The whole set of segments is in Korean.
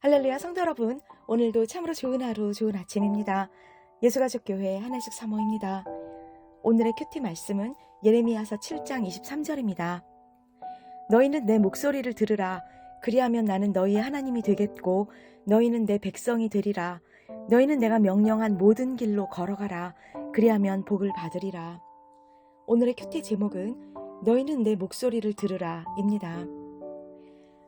할렐루야 성도 여러분, 오늘도 참으로 좋은 하루, 좋은 아침입니다. 예수가족교회 하나씩 사모입니다. 오늘의 큐티 말씀은 예레미야서 7장 23절입니다. 너희는 내 목소리를 들으라. 그리하면 나는 너희의 하나님이 되겠고 너희는 내 백성이 되리라. 너희는 내가 명령한 모든 길로 걸어가라. 그리하면 복을 받으리라. 오늘의 큐티 제목은 너희는 내 목소리를 들으라입니다.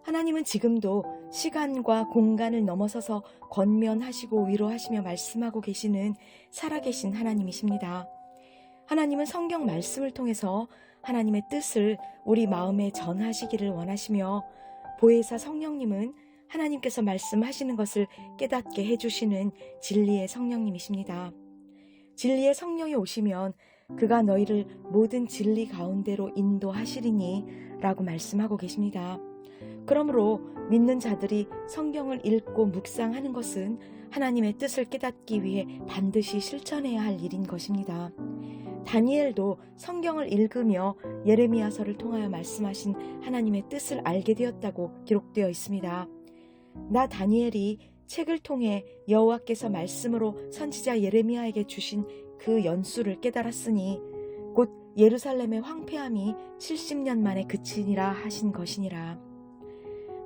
하나님은 지금도 시간과 공간을 넘어서서 권면하시고 위로하시며 말씀하고 계시는 살아계신 하나님이십니다. 하나님은 성경 말씀을 통해서 하나님의 뜻을 우리 마음에 전하시기를 원하시며 보혜사 성령님은 하나님께서 말씀하시는 것을 깨닫게 해주시는 진리의 성령님이십니다. 진리의 성령이 오시면 그가 너희를 모든 진리 가운데로 인도하시리니 라고 말씀하고 계십니다. 그러므로 믿는 자들이 성경을 읽고 묵상하는 것은 하나님의 뜻을 깨닫기 위해 반드시 실천해야 할 일인 것입니다. 다니엘도 성경을 읽으며 예레미야서를 통하여 말씀하신 하나님의 뜻을 알게 되었다고 기록되어 있습니다. 나 다니엘이 책을 통해 여호와께서 말씀으로 선지자 예레미야에게 주신 그 연수를 깨달았으니 곧 예루살렘의 황폐함이 70년 만에 그치니라 하신 것이니라.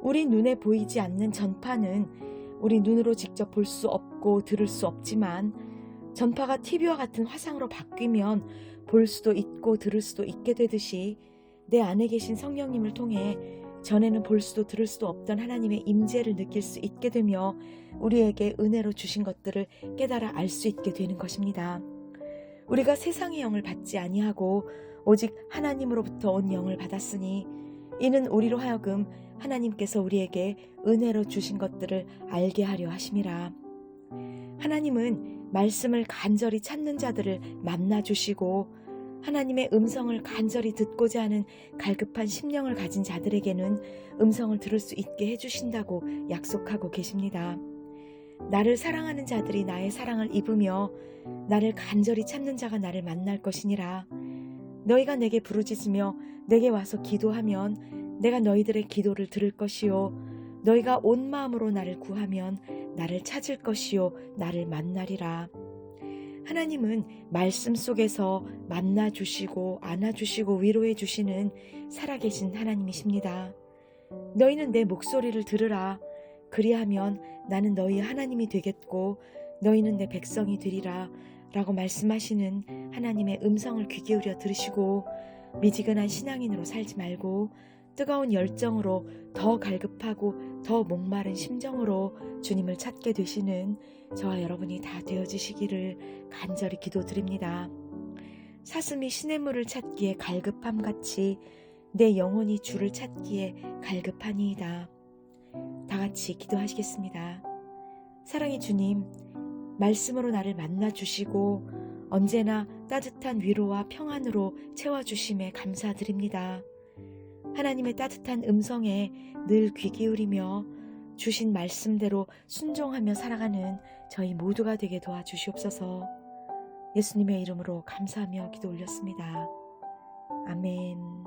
우리 눈에 보이지 않는 전파는 우리 눈으로 직접 볼 수 없고 들을 수 없지만 전파가 TV와 같은 화상으로 바뀌면 볼 수도 있고 들을 수도 있게 되듯이 내 안에 계신 성령님을 통해 전에는 볼 수도 들을 수도 없던 하나님의 임재를 느낄 수 있게 되며 우리에게 은혜로 주신 것들을 깨달아 알 수 있게 되는 것입니다. 우리가 세상의 영을 받지 아니하고 오직 하나님으로부터 온 영을 받았으니 이는 우리로 하여금 하나님께서 우리에게 은혜로 주신 것들을 알게 하려 하심이라. 하나님은 말씀을 간절히 찾는 자들을 만나 주시고 하나님의 음성을 간절히 듣고자 하는 갈급한 심령을 가진 자들에게는 음성을 들을 수 있게 해주신다고 약속하고 계십니다. 나를 사랑하는 자들이 나의 사랑을 입으며 나를 간절히 찾는 자가 나를 만날 것이니라. 너희가 내게 부르짖으며 내게 와서 기도하면 내가 너희들의 기도를 들을 것이요. 너희가 온 마음으로 나를 구하면 나를 찾을 것이요. 나를 만나리라. 하나님은 말씀 속에서 만나 주시고 안아 주시고 위로해 주시는 살아계신 하나님이십니다. 너희는 내 목소리를 들으라. 그리하면 나는 너희 하나님이 되겠고 너희는 내 백성이 되리라. 라고 말씀하시는 하나님의 음성을 귀 기울여 들으시고 미지근한 신앙인으로 살지 말고 뜨거운 열정으로 더 갈급하고 더 목마른 심정으로 주님을 찾게 되시는 저와 여러분이 다 되어지시기를 간절히 기도드립니다. 사슴이 시냇물을 찾기에 갈급함 같이 내 영혼이 주를 찾기에 갈급하니이다. 다 같이 기도하시겠습니다. 사랑의 주님, 말씀으로 나를 만나 주시고 언제나 따뜻한 위로와 평안으로 채워주심에 감사드립니다. 하나님의 따뜻한 음성에 늘 귀 기울이며 주신 말씀대로 순종하며 살아가는 저희 모두가 되게 도와주시옵소서 예수님의 이름으로 감사하며 기도 올렸습니다. 아멘.